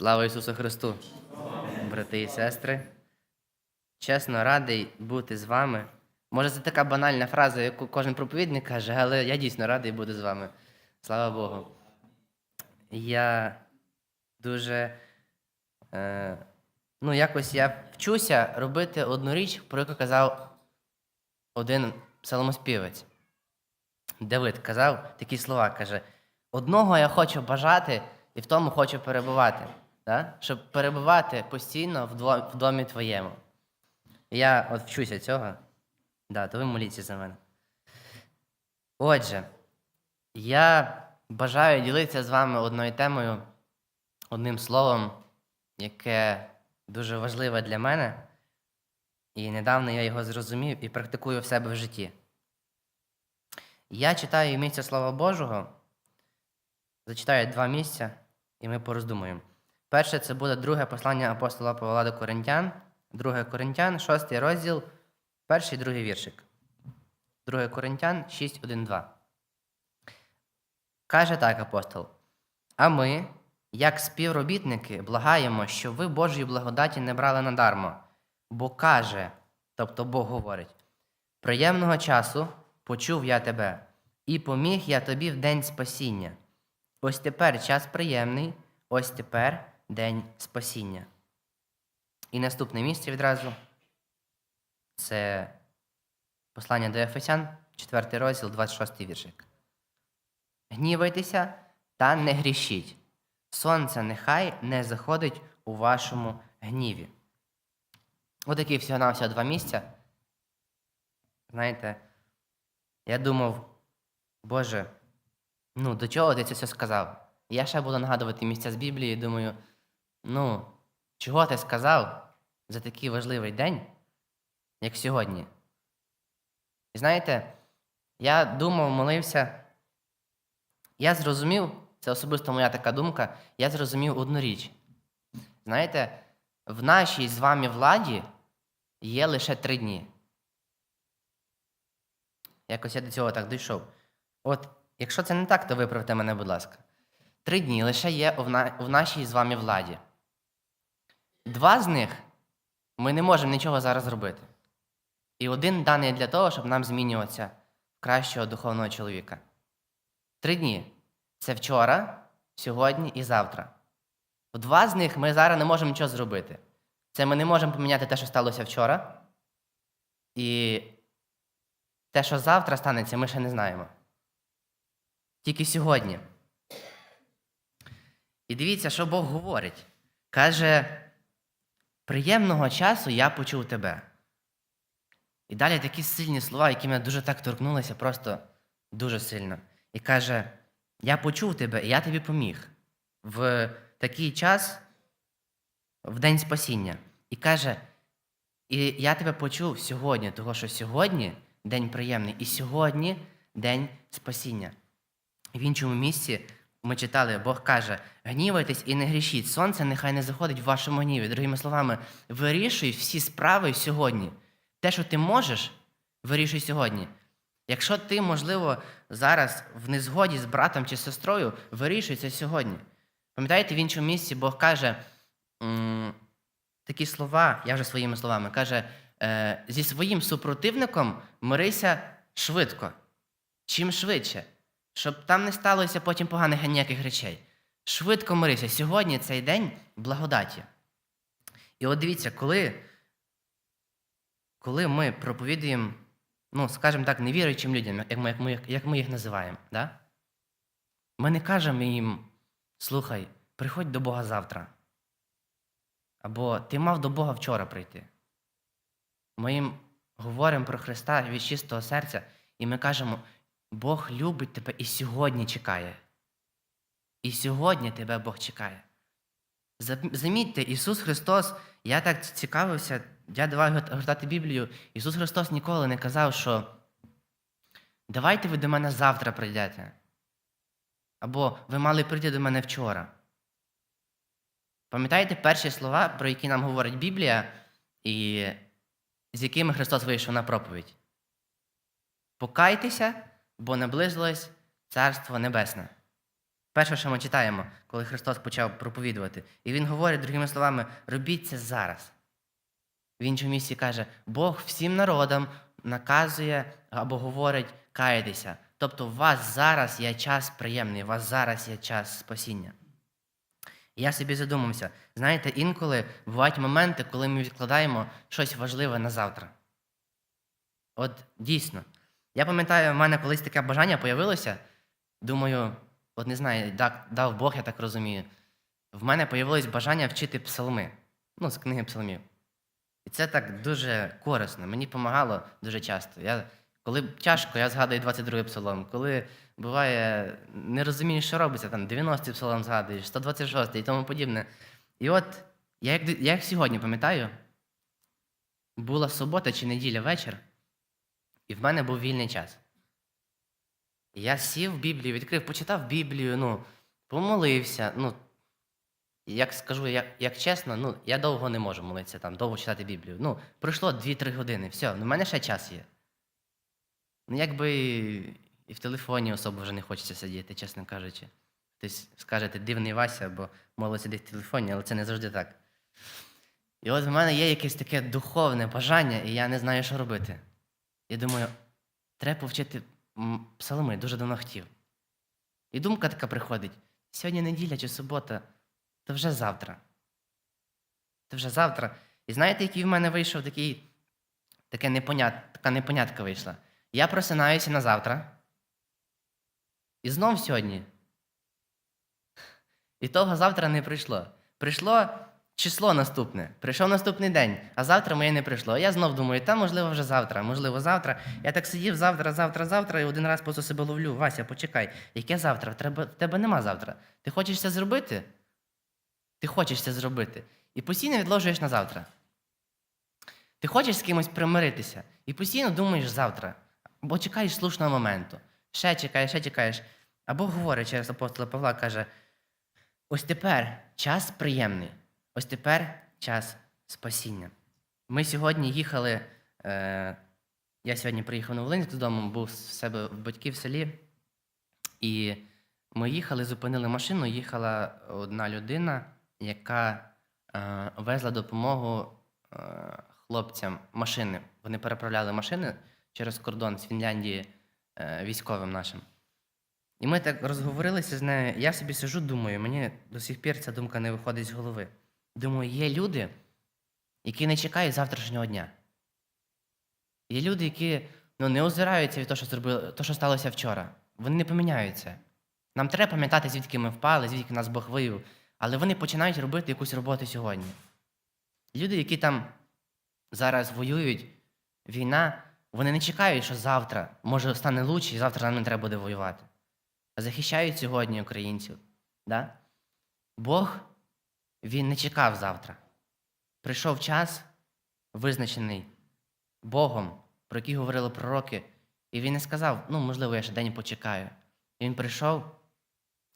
Слава Ісусу Христу! Брати і сестри, чесно радий бути з вами. Може, це така банальна фраза, яку кожен проповідник каже, але я дійсно радий бути з вами. Слава Богу. Я дуже. Е, ну, якось я вчуся робити одну річ, про яку казав один псалмоспівець. Давид казав такі слова, каже: одного я хочу бажати і в тому хочу перебувати. Да? Щоб перебувати постійно в домі твоєму. Я от вчуся цього. Да, то ви моліться за мене. Отже, я бажаю ділитися з вами одною темою, одним словом, яке дуже важливе для мене. І недавно я його зрозумів і практикую в себе в житті. Я читаю місця Слова Божого, зачитаю два місця, і ми пороздумуємо. Перше це буде друге послання апостола Павла до Коринтян, друге Коринтян, шостий розділ, перший і другий віршик. Друге Коринтян 6, 1, 2. Каже так апостол. А ми, як співробітники, благаємо, щоб ви Божої благодаті не брали надармо, бо каже, тобто Бог говорить, приємного часу почув я тебе, і поміг я тобі в день спасіння. Ось тепер час приємний, ось тепер день спасіння. І наступне місце відразу це послання до Ефесян, 4 розділ, 26 віршик. Гнівайтеся та не грішіть. Сонце нехай не заходить у вашому гніві. Отакі всього на всього два місця. Знаєте, я думав, Боже, ну до чого ти це все сказав? Я ще буду нагадувати місця з Біблії, думаю, ну, чого ти сказав за такий важливий день, як сьогодні? Знаєте, я думав, молився, я зрозумів, це особисто моя така думка, я зрозумів одну річ. Знаєте, в нашій з вами владі є лише три дні. Якось я до цього так дійшов. От, якщо це не так, то виправте мене, будь ласка. Три дні лише є в нашій з вами владі. Два з них ми не можемо нічого зараз зробити. І один даний для того, щоб нам змінюватися кращого духовного чоловіка. Три дні це вчора, сьогодні і завтра. В два з них ми зараз не можемо нічого зробити. Це ми не можемо поміняти те, що сталося вчора. І те, що завтра станеться, ми ще не знаємо. Тільки сьогодні. І дивіться, що Бог говорить. Каже: приємного часу я почув тебе. І далі такі сильні слова, які мене дуже так торкнулися, просто дуже сильно. І каже: Я почув тебе, і я тобі поміг в такий час, в день спасіння. І каже: І я тебе почув сьогодні, того що сьогодні день приємний, і сьогодні день спасіння. В іншому місці ми читали, Бог каже: гнівайтесь і не грішіть, сонце нехай не заходить в вашому гніві. Другими словами, вирішуй всі справи сьогодні. Те, що ти можеш, вирішуй сьогодні. Якщо ти, можливо, зараз в незгоді з братом чи сестрою, вирішуй це сьогодні. Пам'ятаєте, в іншому місці Бог каже такі слова, я вже своїми словами, каже: е, зі своїм супротивником мирися швидко. Чим швидше, щоб там не сталося потім поганих ніяких речей. Швидко мирися. Сьогодні цей день благодаті. І от дивіться, коли, коли ми проповідуємо, ну, скажімо так, невіруючим людям, як ми, як ми, як ми їх називаємо, да? ми не кажемо їм, слухай, приходь до Бога завтра. Або ти мав до Бога вчора прийти. Ми їм говоримо про Христа від чистого серця, і ми кажемо, Бог любить тебе і сьогодні чекає. І сьогодні тебе Бог чекає. Зам- Замітьте, Ісус Христос, я так цікавився, я давай гортати Біблію. Ісус Христос ніколи не казав, що давайте ви до мене завтра прийдете. Або ви мали прийти до мене вчора. Пам'ятаєте перші слова, про які нам говорить Біблія, і з якими Христос вийшов на проповідь? Покайтеся, бо наблизилось Царство Небесне. перше, що ми читаємо, коли Христос почав проповідувати. І Він говорить другими словами: робіть це зараз. В іншому місці каже, Бог всім народам наказує або говорить каятися. Тобто, у вас зараз є час приємний, у вас зараз є час спасіння. Я собі задумався, знаєте, інколи бувають моменти, коли ми відкладаємо щось важливе на завтра. От дійсно. Я пам'ятаю, в мене колись таке бажання появилося. Думаю, от не знаю, дав Бог, я так розумію. В мене появилось бажання вчити псалми, ну, з книги псалмів. І це так дуже корисно. Мені допомагало дуже часто. Я, коли тяжко, я згадую 22-й псалом. Коли буває, не розумієш, що робиться, там 90-й псалом згадуєш, 126-й і тому подібне. І от я як, я як сьогодні пам'ятаю, була субота чи неділя вечір, і в мене був вільний час. Я сів в Біблію, відкрив, почитав Біблію, ну, помолився. Ну, як скажу, як, як чесно, ну, я довго не можу молитися, там, довго читати Біблію. Ну, пройшло 2-3 години, все, ну, в мене ще час є. Ну, якби і, в телефоні особо вже не хочеться сидіти, чесно кажучи. Хтось скаже, ти дивний Вася, бо мало сидить в телефоні, але це не завжди так. І от в мене є якесь таке духовне бажання, і я не знаю, що робити. І думаю, треба повчити псалми, дуже давно хотів. І думка така приходить: сьогодні неділя чи субота, то вже завтра. То вже завтра. І знаєте, який в мене вийшов такий, таке непонят, така непонятка вийшла. Я просинаюся на завтра. І знов сьогодні. І того завтра не прийшло. Прийшло число наступне, прийшов наступний день, а завтра моє не прийшло. Я знов думаю, та можливо вже завтра, можливо, завтра. Я так сидів завтра, завтра, завтра, і один раз просто себе ловлю. Вася, почекай, яке завтра? Тебе, в тебе нема завтра. Ти хочеш це зробити? Ти хочеш це зробити. І постійно відложуєш на завтра. Ти хочеш з кимось примиритися і постійно думаєш завтра, або чекаєш слушного моменту. Ще чекаєш, ще чекаєш. Або говорить через апостола Павла, каже: ось тепер час приємний, ось тепер час спасіння. Ми сьогодні їхали. Е, я сьогодні приїхав на Волинськ додому, був в себе в батьків в селі. І ми їхали, зупинили машину. Їхала одна людина, яка е, везла допомогу е, хлопцям машини. Вони переправляли машини через кордон з Фінляндії е, військовим нашим. І ми так розговорилися з нею. Я собі сижу, думаю, мені до сих пір ця думка не виходить з голови. Думаю, є люди, які не чекають завтрашнього дня. Є люди, які ну, не озираються від того, що зробили, то, що сталося вчора. Вони не поміняються. Нам треба пам'ятати, звідки ми впали, звідки нас Бог вивів, але вони починають робити якусь роботу сьогодні. Люди, які там зараз воюють, війна, вони не чекають, що завтра може стане лучше, і завтра нам не треба буде воювати. А захищають сьогодні українців. Да? Бог він не чекав завтра. Прийшов час, визначений Богом, про який говорили пророки, і він не сказав, ну, можливо, я ще день почекаю. І він прийшов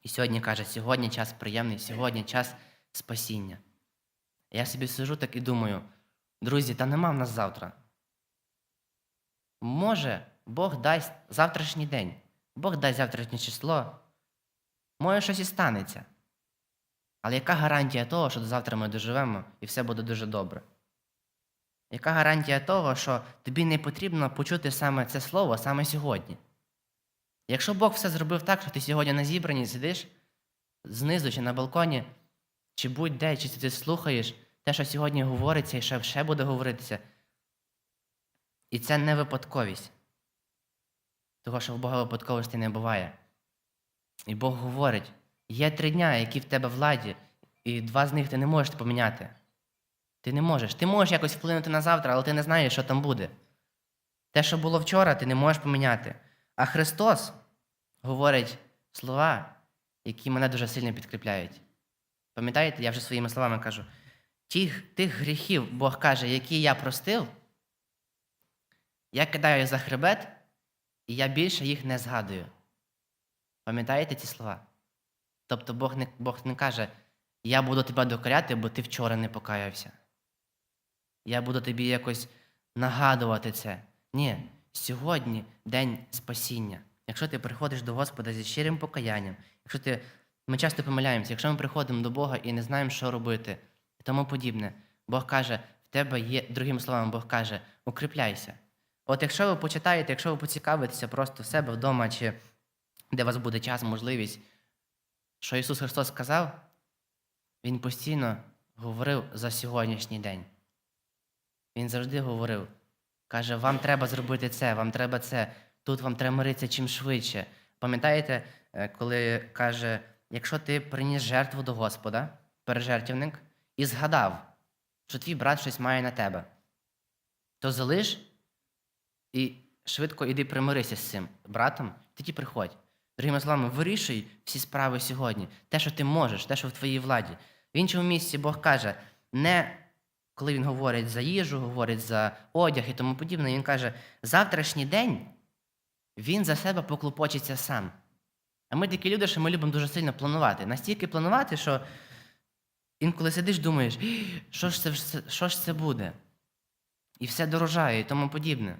і сьогодні каже, сьогодні час приємний, сьогодні час спасіння. Я собі сижу так і думаю, друзі, та нема в нас завтра. Може, Бог дасть завтрашній день, Бог дасть завтрашнє число. Може, щось і станеться. Але яка гарантія того, що до завтра ми доживемо і все буде дуже добре? Яка гарантія того, що тобі не потрібно почути саме це слово саме сьогодні? Якщо Бог все зробив так, що ти сьогодні на зібранні сидиш знизу чи на балконі, чи будь-де, чи ти слухаєш те, що сьогодні говориться, і ще, ще буде говоритися. І це не випадковість. Того, що в Бога випадковості не буває. І Бог говорить: є три дня, які в тебе владі, і два з них ти не можеш поміняти. Ти не можеш. Ти можеш якось вплинути на завтра, але ти не знаєш, що там буде. Те, що було вчора, ти не можеш поміняти. А Христос говорить слова, які мене дуже сильно підкріпляють. Пам'ятаєте, я вже своїми словами кажу: тих, тих гріхів Бог каже, які я простив, я кидаю за хребет, і я більше їх не згадую. Пам'ятаєте ці слова? Тобто Бог не, Бог не каже, я буду тебе докоряти, бо ти вчора не покаявся. Я буду тобі якось нагадувати це. Ні, сьогодні день спасіння. Якщо ти приходиш до Господа зі щирим покаянням, якщо ти Ми часто помиляємося, якщо ми приходимо до Бога і не знаємо, що робити, і тому подібне. Бог каже, в тебе є, другими словами, Бог каже, укріпляйся. От якщо ви почитаєте, якщо ви поцікавитеся просто в себе вдома, чи де у вас буде час, можливість, що Ісус Христос сказав, Він постійно говорив за сьогоднішній день. Він завжди говорив, каже, вам треба зробити це, вам треба це, тут вам треба миритися чим швидше. Пам'ятаєте, е, коли каже, якщо ти приніс жертву до Господа, пережертівник, і згадав, що твій брат щось має на тебе, то залиш і швидко іди примирися з цим братом, тоді приходь. Другими словами, вирішуй всі справи сьогодні, те, що ти можеш, те, що в твоїй владі. В іншому місці Бог каже, не коли він говорить за їжу, говорить за одяг і тому подібне, він каже, завтрашній день він за себе поклопочеться сам. А ми такі люди, що ми любимо дуже сильно планувати. Настільки планувати, що інколи сидиш, думаєш, що ж це, що ж це буде? І все дорожає і тому подібне.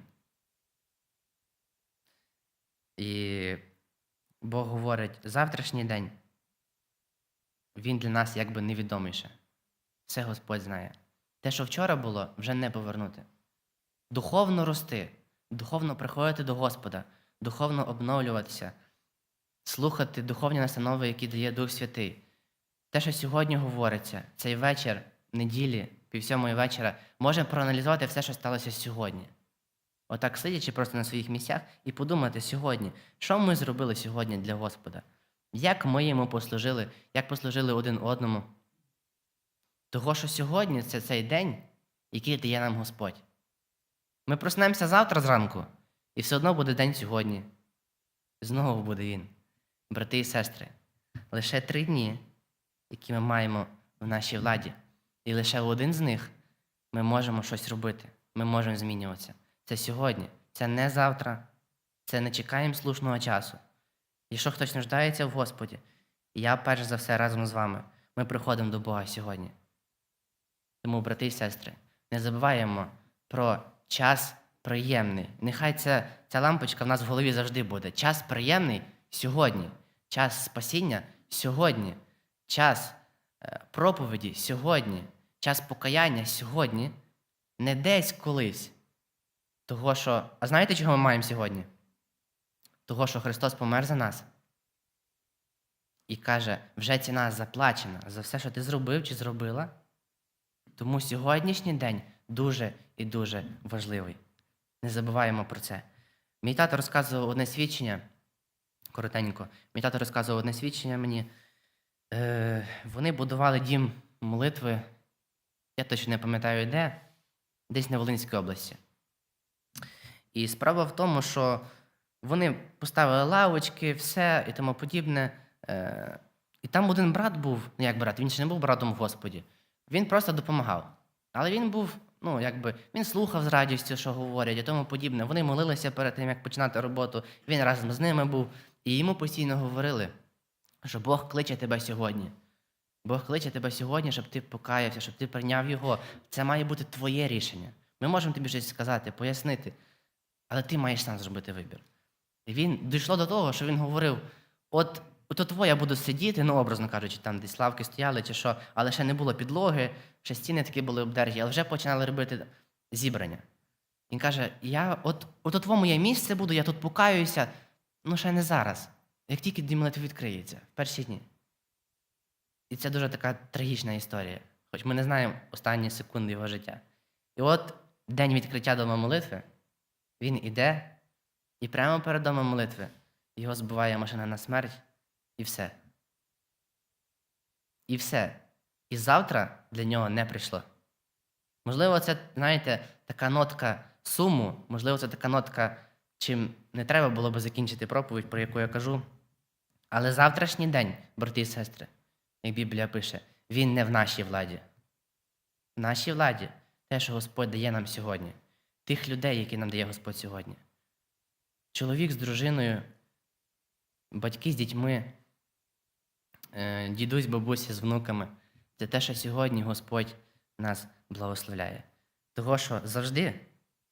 І Бог говорить, завтрашній день він для нас якби невідоміше. Все Господь знає. Те, що вчора було, вже не повернути. Духовно рости, духовно приходити до Господа, духовно обновлюватися, слухати духовні настанови, які дає Дух Святий. Те, що сьогодні говориться, цей вечір, неділі, півсьомої вечора, можемо проаналізувати все, що сталося сьогодні. Отак сидячи просто на своїх місцях і подумати сьогодні, що ми зробили сьогодні для Господа, як ми йому послужили, як послужили один одному. Того, що сьогодні це цей день, який дає нам Господь. Ми проснемося завтра зранку, і все одно буде день сьогодні. Знову буде він. Брати і сестри, лише три дні, які ми маємо в нашій владі, і лише один з них ми можемо щось робити, ми можемо змінюватися. Це сьогодні, це не завтра, це не чекаємо слушного часу. Якщо хтось нуждається в Господі, я перш за все разом з вами, ми приходимо до Бога сьогодні. Тому, брати і сестри, не забуваємо про час приємний. Нехай ця, ця лампочка в нас в голові завжди буде. Час приємний сьогодні, час спасіння сьогодні, час е, проповіді сьогодні, час покаяння сьогодні, не десь колись. Того, що. А знаєте, чого ми маємо сьогодні? Того, що Христос помер за нас. І каже, вже ціна заплачена за все, що ти зробив чи зробила. Тому сьогоднішній день дуже і дуже важливий. Не забуваємо про це. Мій тато розказував одне свідчення, коротенько, мій тато розказував одне свідчення мені. Е, вони будували дім молитви, я точно не пам'ятаю де, десь на Волинській області. І справа в тому, що вони поставили лавочки, все і тому подібне. Е, і там один брат був, ну як брат, він ще не був братом в Господі. Він просто допомагав. Але він був, ну якби, він слухав з радістю, що говорять, і тому подібне. Вони молилися перед тим, як починати роботу. Він разом з ними був, і йому постійно говорили, що Бог кличе тебе сьогодні. Бог кличе тебе сьогодні, щоб ти покаявся, щоб ти прийняв його. Це має бути твоє рішення. Ми можемо тобі щось сказати, пояснити, але ти маєш сам зробити вибір. І він дійшло до того, що він говорив: от, от твоє я буду сидіти, ну, образно кажучи, там десь лавки стояли чи що, але ще не було підлоги, ще стіни такі були обдержі, але вже починали робити зібрання. Він каже: Я от, от у твоєму я місце буду, я тут покаюся, ну ще не зараз. Як тільки дім молитви відкриється, в перші дні. І це дуже така трагічна історія, хоч ми не знаємо останні секунди його життя. І от день відкриття дома молитви, він іде, і прямо перед домом молитви його збиває машина на смерть, і все. І все. І завтра для нього не прийшло. Можливо, це, знаєте, така нотка суму, можливо, це така нотка, чим не треба було би закінчити проповідь, про яку я кажу. Але завтрашній день, брати і сестри, як Біблія пише, він не в нашій владі. В нашій владі те, що Господь дає нам сьогодні, тих людей, які нам дає Господь сьогодні. Чоловік з дружиною, батьки з дітьми, е, дідусь, бабуся з внуками це те, що сьогодні Господь нас благословляє. Того, що завжди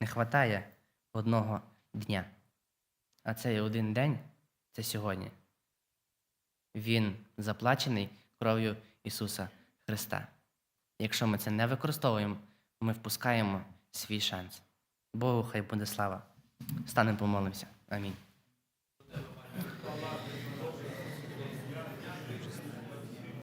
не вистачає одного дня. А цей один день це сьогодні. Він заплачений кров'ю Ісуса Христа. Якщо ми це не використовуємо, ми впускаємо свій шанс. Богу хай буде слава. Станемо помолимося. Амінь.